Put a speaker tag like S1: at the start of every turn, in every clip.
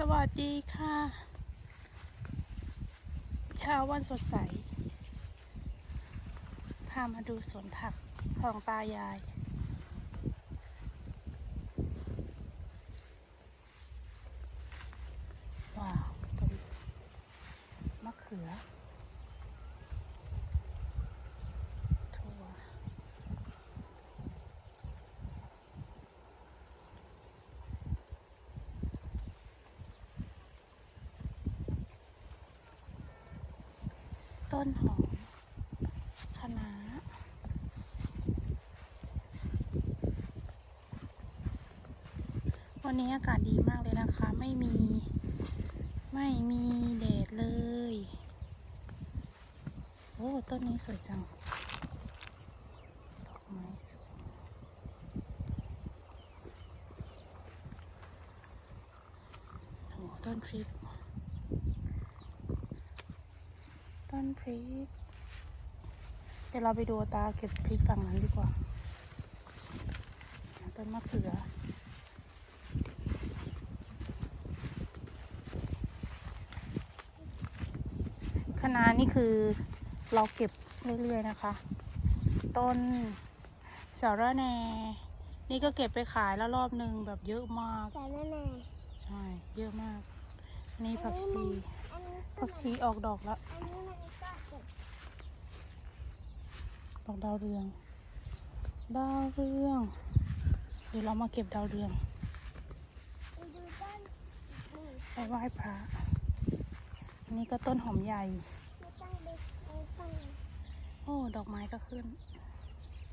S1: สวัสดีค่ะ เช้าวันสดใส พามาดูสวนผักของตายาย ว้าวต้นมะเขือ ถั่ว ต้นหอมคะน้าวันนี้อากาศดีมากเลยนะคะ ไม่มีไม่มีแดดเลย โอ้ ต้นนี้สวยจัง ดอกไม้สวยโอ้ต้นพริก ต้นพริก เดี๋ยวเราไปดูตาเก็บพริกฝั่งนั้นดีกว่า ต้นมะเขือคะน้านี่คือเราเก็บเรื่อยๆนะคะ ต้นสาระแหน่นี่ก็เก็บไปขายแล้วรอบหนึ่งแบบเยอะมาก
S2: แต่แน่แน่
S1: ใช่ เยอะมาก นี่ผักชี
S2: อันนี้
S1: ผักชีออกดอกแล้ว
S2: อันนี้มันก็เก็บ
S1: ดอกดาวเรือง ดาวเรือง เดี๋ยวเรามาเก็บดาวเรือง
S2: ไปดูต้นนี่
S1: ไปไหว้พระอันนี้ก็ต้นหอมใหญ่
S2: ไม่ต้องไปไม่ต้อง
S1: โอ้ ดอกไม้ก็ขึ้น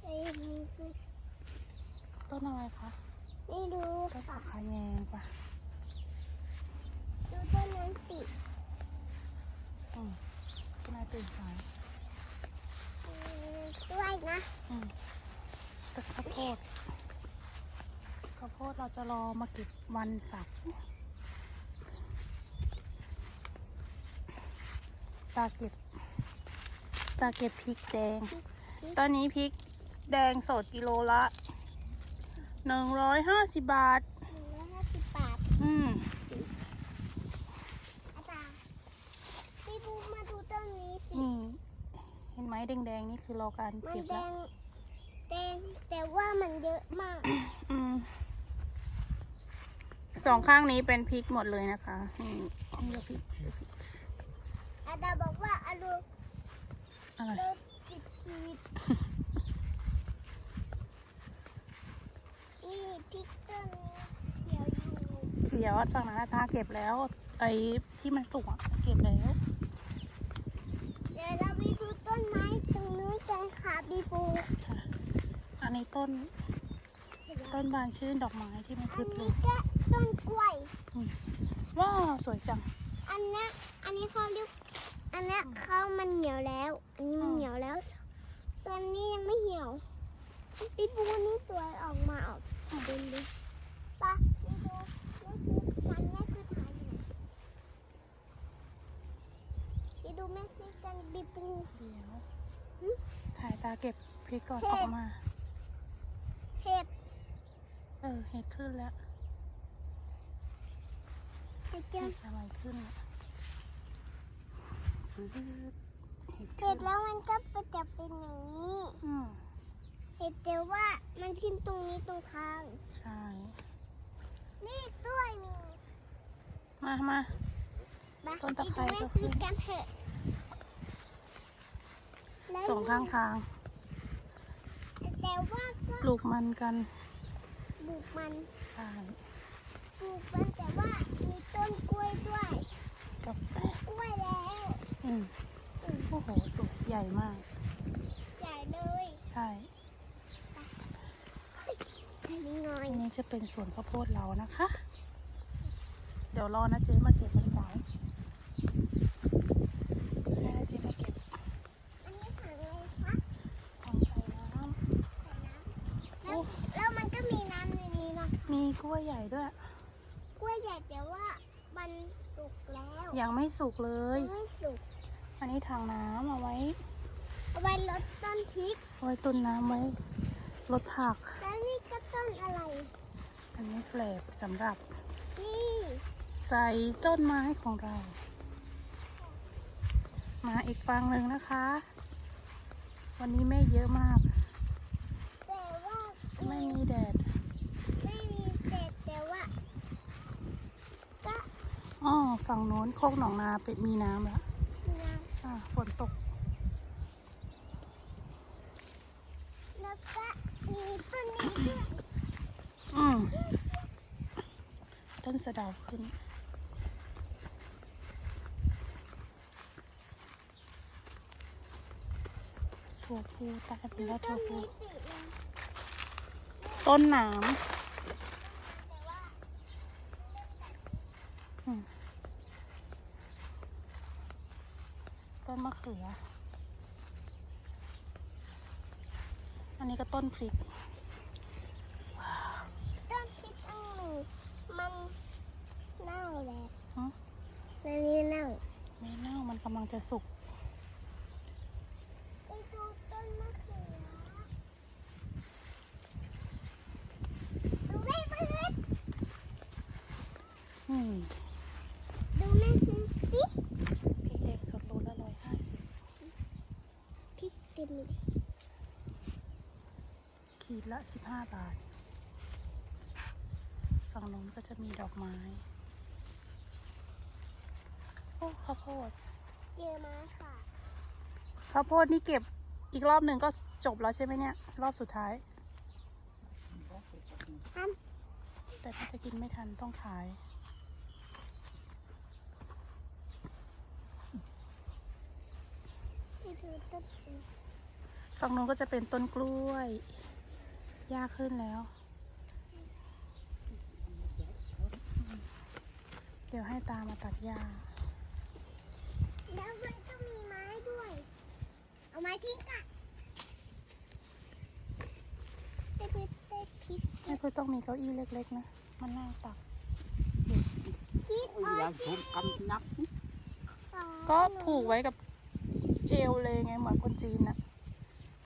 S2: ไปดูสิ
S1: ต้นอะไรคะ
S2: ไม่ดู
S1: ต้น
S2: ค่ะ
S1: ผักคาแยงปะ
S2: ดูต้นนั้นสิ
S1: อืมต้ นไม้ตื่นสาย
S2: อืมด้วยนะ
S1: อืมต้นข้าวโพดข้าวโพดเราจะรอมาเก็บวันเสาร์ตาเก็บ ตาเก็บพริกแดง ตอนนี้พริกแดงสดกิโลละหนึ่งร้อยห้าสิบบาท
S2: หนึ่งร้อยห้าสิบบาท
S1: อืม
S2: อาจารย์ไปดูมาดูต้นนี้สิ
S1: นี่ เห็นไหม แดงๆนี่คือรอการ
S2: มัน
S1: เก็บ
S2: แด
S1: แล้ว
S2: งแดงแต่ว่ามันเยอะมาก
S1: อืมสองข้างนี้เป็นพริกหมดเลยนะคะนี่นี่ก็พริก
S2: อาจารย์บอกว่าอารู
S1: อะไร
S2: โดนติดขีดนี่พริกต้นนี้เขียวอยู่
S1: เขียวฝั่งนั้นตาเก็บแล้ว ไอ้ที่มันสุกอะเก็บแล้ว
S2: เดี๋ยวเราไปดูต้นไม้ตรงนู้นกันค่ะบีบู
S1: อันนี้ต้น ต้นบานชื่นดอกไม้ที่มัน
S2: อั
S1: คื
S2: น
S1: อปลู
S2: นี้
S1: ก
S2: ก็ต้นกล้วย
S1: ว้าวสวยจัง
S2: อันเนี้ยอันนี้เขาเรียกอันเนี้ยเขามันเหนียวแล้ว อันนี้มัน
S1: อืม
S2: เหนียวแล้ว ส่วนนี้ยังไม่เหี่ยวบีบูนี่ตัวออกมาออกเป็นเลยปะบีบูนี่คือกันแม่คือถ่ายอยู่บี ดูแม่คือกันบีบู
S1: เดี๋ยว
S2: หึ
S1: ถ่ายตาเก็บพริกก่อน
S2: เห็
S1: อ
S2: ด
S1: อกมา
S2: เห็ด
S1: เออ เห็ดขึ้นแล้ว
S2: เห็ด
S1: เห็
S2: กัน
S1: ดอะไรขึ้นอะปื๊ดเห็ด
S2: เห็
S1: ขึ้
S2: ด
S1: น
S2: แล้วมันก็จะเป็นอย่างนี้
S1: อืม
S2: เห็ดแต่ว่ามันขึ้นตรงนี้ตรงทาง
S1: ใช่
S2: นี่ด้วยหนึ่ง
S1: มามา
S2: มา
S1: ต้นตะไคร้
S2: ป
S1: ก็
S2: ดู
S1: ขึ้
S2: แม่
S1: น
S2: ซื้อกันเถอะแล้ว
S1: สองข้างทาง
S2: แต่ว่าก็
S1: ปลูกมันกัน
S2: ปลูกมัน
S1: ใช่
S2: ปลูกมันแต่ว่ามีต้นกล้วยด้วย
S1: กับ
S2: กล้วยแล้ว
S1: อืมโอ้โหสุกใหญ่มาก
S2: ใหญ่เลย
S1: ใช่
S2: อันนี้หน่อย
S1: อันนี้จะเป็นสวนข้าวโพดเรานะคะ เดี๋ยวรอนะเจ๊มาเก็บวันเสาร์ให้นะเจ๊มาเก็บ
S2: อันนี้ถังอะไรคะ
S1: ของใส่น้
S2: ใส่น้ำแล้วแล้วมันก็มีน้ำในนี้เนาะำ
S1: มี กล้วยใหญ่ด้วย
S2: กล้วยใหญ่แต่ว่ามันสุกแล้ว
S1: ยังไม่สุกเลย
S2: มันไม่สุก
S1: อันนี้ถังน้ำเอาไว้
S2: เอาไว้ลดต้นพริก
S1: เอาไว้ตุนน้ำไว้ลดผัก
S2: แล้วนี่ก็ต้นอะไร
S1: อันนี้แกลบสำหรับ
S2: นี่
S1: สใส่ต้นไม้ของเรา มาอีกฟังหนึ่งนะคะ วันนี้เมฆเยอะมาก
S2: แต่ว่า
S1: ไม่มีแดด
S2: ไม่มีเศษแต่ว่าก็
S1: อ๋อฝั่งโน้นโคกหนองนาเป็ดมีน้ำแล้ว
S2: น้
S1: อ่าฝนตก
S2: แล้วก็มีต้นนี้ด้วย
S1: อืมต้นสะเดาขึ้น ถั่วพูตายไปแล้วถั่วพูต้นหนาม
S2: แต่ว่า
S1: ต้นมะเขือ อันนี้ก็ต้นพริก
S2: ต้นพริกองุ่นมันเน่าแล้ว
S1: ฮะ
S2: มันนี่เน่า
S1: ไม่เน่ามันกำลังจะสุก
S2: ไปดูต้นมะเขือดูแม่พื้น
S1: อืม
S2: ดูแม่พื้นสิ
S1: พริกแดงสดโลละร้อยห้าสิบ
S2: พริกเต็ มเลย
S1: ขีดละสิบห้าบาท ฝั่งนู้นก็จะมีดอกไม้ โอ้ข้าวโพด
S2: เยอะมากค่ะ
S1: ข้าวโพดนี่เก็บอีกรอบหนึ่งก็จบแล้วใช่ไหมเนี่ย รอบสุดท้าย
S2: ทำ
S1: แต่ถ้าจะกินไม่ทันต้องขาย
S2: ไปดูต้นอื่น
S1: ฝั่งนู้นก็จะเป็นต้นกล้วยหญ้าขึ้นแล้ว เดี๋ยวให้ตามาตัดหญ้า
S2: แล้วมันก็มีไม้ด้วย เอาไม้ทิ้งอะไปดูต้นพริก
S1: ไม่ก็ต้องมีเก้าอี้เล็กๆนะ มันน่าตัก
S2: พริก
S3: Ôi,
S2: อ้อย
S3: làm thốn căm nắp
S1: ก็ผูกไว้กับเอวเลยไงเหมือนคนจีนน่ะ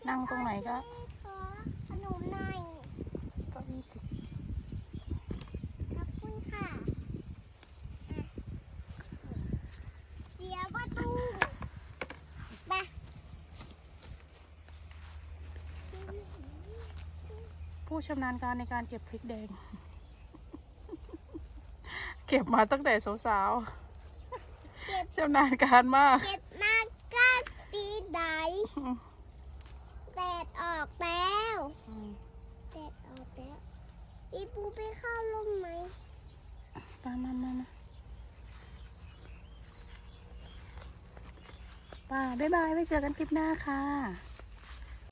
S1: นั่งตรงไหนก็
S2: ขอขนมหน่อย
S1: เก้าอี้ติด
S2: ขอบคุณค่ะเสียประตูไป
S1: ผู้ชำนาญการในการเก็บพริกแดง เก็บมาตั้งแต่สาวๆชำนาญการมาก
S2: เก็บมาก้านปีไหนแดดออกแล้ว
S1: อืม
S2: แดดออกแล้วปีปูไปเข้าร่มไหม
S1: มามามามาป้า บ๊ายบายไว้เจอกันคลิปหน้าค่ะ